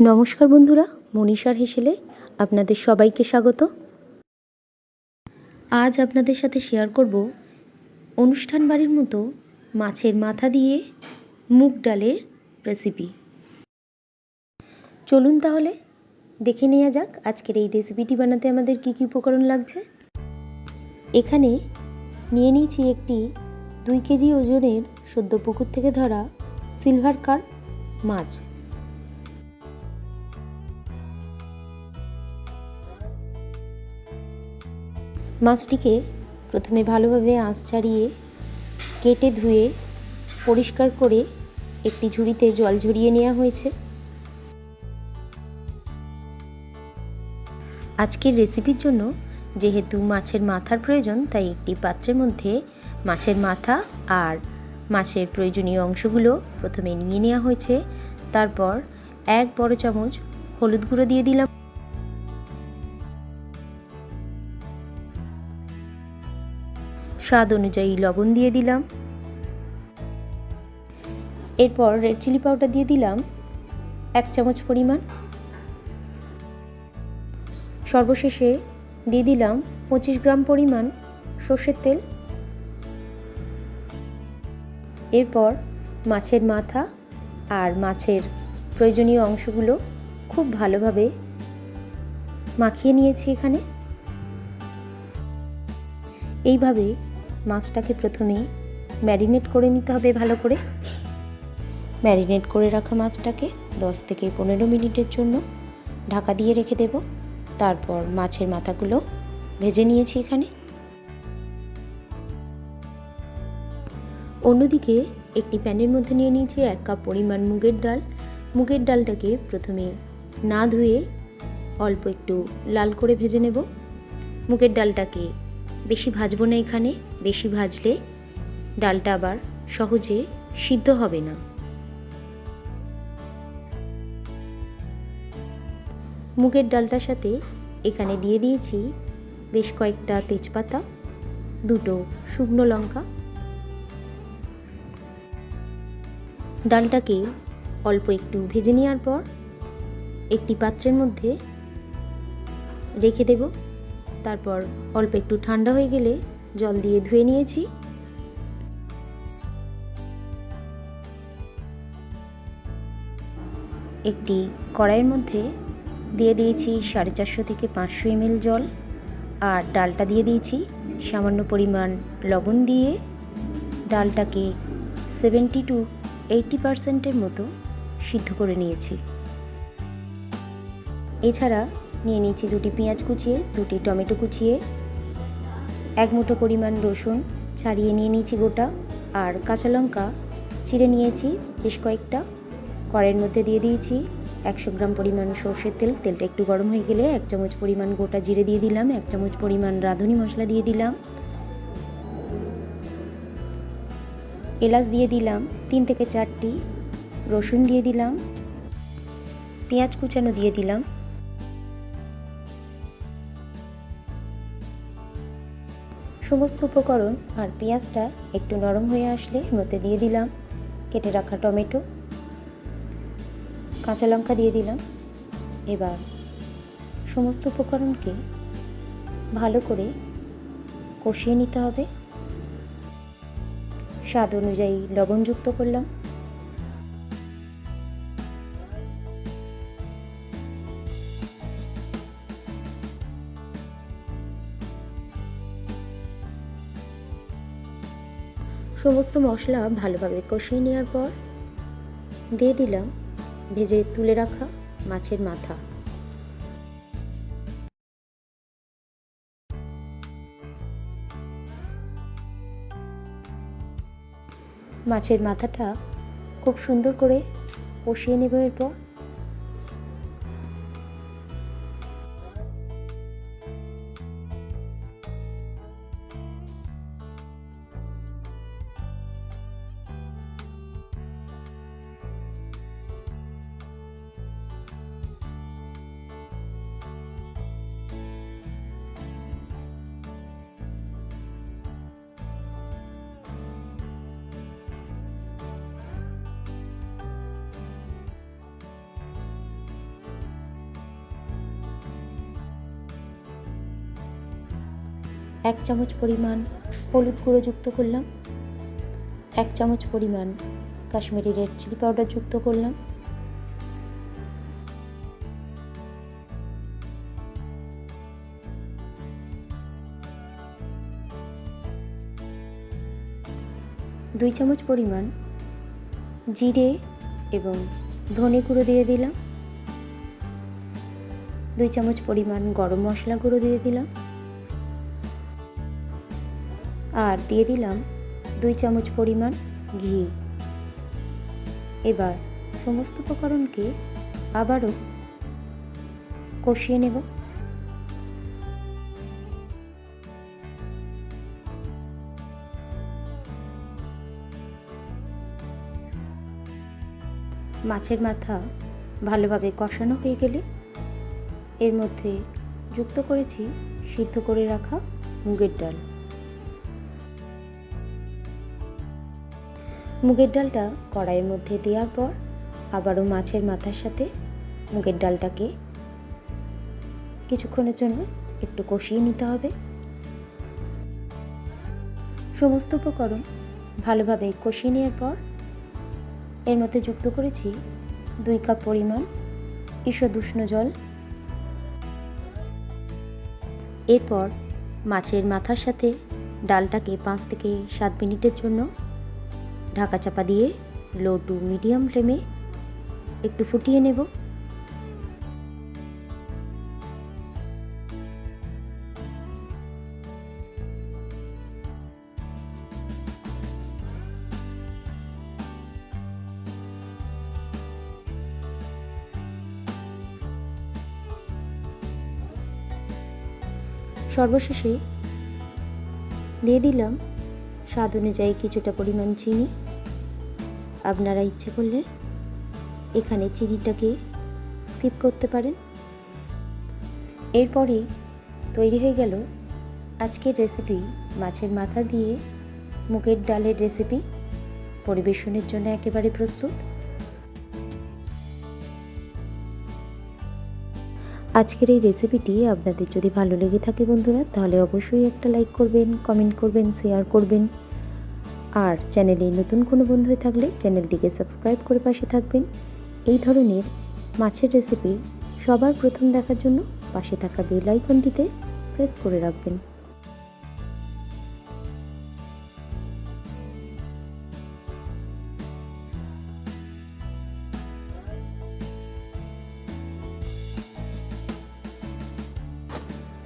নমস্কার বন্ধুরা, মনীষার হেসেলে আপনাদের সবাইকে স্বাগত। আজ আপনাদের সাথে শেয়ার করব অনুষ্ঠান বাড়ির মতো মাছের মাথা দিয়ে মুগ ডালের রেসিপি চলুন তাহলে দেখে নেওয়া যাক আজকের এই রেসিপিটি বানাতে আমাদের কী কী উপকরণ লাগছে। এখানে নিয়ে নিয়েছি একটি দুই কেজি ওজনের সদ্য পুকুর থেকে ধরা সিলভার কার মাছ। মাছটিকে প্রথমে ভালোভাবে আঁশ ছাড়িয়ে কেটে ধুয়ে পরিষ্কার করে একটি ঝুড়িতে জল ঝরিয়ে নেওয়া হয়েছে। আজকের রেসিপির জন্য যেহেতু মাছের মাথার প্রয়োজন, তাই একটি পাত্রের মধ্যে মাছের মাথা আর মাছের প্রয়োজনীয় অংশগুলো প্রথমে নিয়ে নেওয়া হয়েছে। তারপর এক বড় চামচ হলুদ গুঁড়ো দিয়ে দিলাম। স্বাদ অনুযায়ী লবণ দিয়ে দিলাম। এরপর রেড চিলি পাউডার দিয়ে দিলাম এক চামচ পরিমাণ। সর্বশেষে দিয়ে দিলাম পঁচিশ গ্রাম পরিমাণ সর্ষের তেল। এরপর মাছের মাথা আর মাছের প্রয়োজনীয় অংশগুলো খুব ভালোভাবে মাখিয়ে নিয়েছি এখানে। এইভাবে মাছটাকে প্রথমে ম্যারিনেট করে নিতে হবে ভালো করে। ম্যারিনেট করে রাখা মাছটাকে দশ থেকে পনেরো মিনিটের জন্য ঢাকা দিয়ে রেখে দেব। তারপর মাছের মাথাগুলো ভেজে নিয়েছি এখানে। অন্যদিকে একটি প্যানের মধ্যে নিয়ে নিয়েছি এক কাপ পরিমাণ মুগের ডাল। মুগের ডালটাকে প্রথমে না ধুয়ে অল্প একটু লাল করে ভেজে নেব। মুগের ডালটাকে বেশি ভাজবো না এখানে। বেশি ভাজলে ডালটা আবার সহজে সিদ্ধ হবে না। মুগের ডালটার সাথে এখানে দিয়ে দিয়েছি বেশ কয়েকটা তেজপাতা, দুটো শুকনো লঙ্কা। ডালটাকে অল্প একটু ভেজে নেওয়ার পর একটি পাত্রের মধ্যে রেখে দেব। তারপর অল্প একটু ঠান্ডা হয়ে গেলে জল দিয়ে ধুয়ে নিয়েছি। একটি কড়াইয়ের মধ্যে দিয়ে দিয়েছি সাড়ে চারশো থেকে পাঁচশো এমএল জল আর ডালটা দিয়ে দিয়েছি সামান্য পরিমাণ লবণ দিয়ে। ডালটাকে সেভেন্টি টু এইটি পারসেন্টের মতো সিদ্ধ করে নিয়েছি। এছাড়া নিয়ে নিয়েছি দুটি পেঁয়াজ কুচিয়ে, দুটি টমেটো কুচিয়ে এক মুঠো পরিমাণ রসুন ছাড়িয়ে নিয়ে নিয়েছি গোটা, আর কাঁচা লঙ্কা চিড়ে নিয়েছি বেশ কয়েকটা। কড়াইয়ের মধ্যে দিয়ে দিয়েছি একশো গ্রাম পরিমাণ সর্ষের তেল, তেলটা একটু গরম হয়ে গেলে এক চামচ পরিমাণ গোটা জিরে দিয়ে দিলাম, এক চামচ পরিমাণ রাঁধুনি মশলা দিয়ে দিলাম। এলাচ দিয়ে দিলাম তিন থেকে চারটি, রসুন দিয়ে দিলাম, পেঁয়াজ কুচানো দিয়ে দিলাম। সমস্ত উপকরণ আর পেঁয়াজটা একটু নরম হয়ে আসলে মধ্যে দিয়ে দিলাম। কেটে রাখা টমেটো। কাঁচা লঙ্কা দিয়ে দিলাম। এবার সমস্ত উপকরণকে ভালো করে কষিয়ে নিতে হবে। স্বাদ অনুযায়ী লবণ যুক্ত করলাম। সমস্ত মশলা ভালোভাবে কষিয়ে নেওয়ার পর দিয়ে দিলাম ভেজে তুলে রাখা মাছের মাথা। মাছের মাথাটা খুব সুন্দর করে কষিয়ে নেব এরপর। এক চামচ পরিমাণ হলুদ গুঁড়ো যুক্ত করলাম। এক চামচ পরিমাণ কাশ্মীরি রেড চিলি পাউডার যুক্ত করলাম। দুই চামচ পরিমাণ জিরে এবং ধনে গুঁড়ো দিয়ে দিলাম। দুই চামচ পরিমাণ গরম মশলা গুঁড়ো দিয়ে দিলাম। আর দিয়ে দিলাম দুই চামচ পরিমাণ ঘি। এবার সমস্ত উপকরণকে আবারও কষিয়ে নেব। মাছের মাথা ভালোভাবে কষানো হয়ে গেলে এর মধ্যে যুক্ত করেছি সিদ্ধ করে রাখা মুগের ডাল। মুগের ডালটা কড়াইয়ের মধ্যে দেওয়ার পর আবারও মাছের মাথার সাথে মুগের ডালটাকে কিছুক্ষণের জন্য একটু কষিয়ে নিতে হবে। সমস্ত উপকরণ ভালোভাবে কষিয়ে নেওয়ার পর এর মধ্যে যুক্ত করেছি দুই কাপ পরিমাণ ঈষদুষ্ণ জল। এরপর মাছের মাথার সাথে ডালটাকে পাঁচ থেকে সাত মিনিটের জন্য ঢাকা চাপা দিয়ে লো টু মিডিয়াম ফ্লেমে একটু ফুটিয়ে নেব। সর্বশেষে দিয়ে দিলাম স্বাদ অনুযায়ী কিছুটা পরিমাণ চিনি। আপনারা ইচ্ছে করলে এখানে চিনিটাকে স্কিপ করতে পারেন। এরপরে তৈরি হয়ে গেল আজকের রেসিপি, মাছের মাথা দিয়ে মুগের ডালের রেসিপি। পরিবেশনের জন্য একেবারে প্রস্তুত। আজকের এই রেসিপিটি আপনাদের যদি ভালো লেগে থাকে বন্ধুরা, তাহলে অবশ্যই একটা লাইক করবেন কমেন্ট করবেন শেয়ার করবেন। আর চ্যানেলে নতুন কোনো বন্ধু হয়ে থাকলে চ্যানেলটিকে সাবস্ক্রাইব করে পাশে থাকবেন। এই ধরনের মাছের রেসিপি সবার প্রথম দেখার জন্য পাশে থাকা বেল আইকনটিতে প্রেস করে রাখবেন।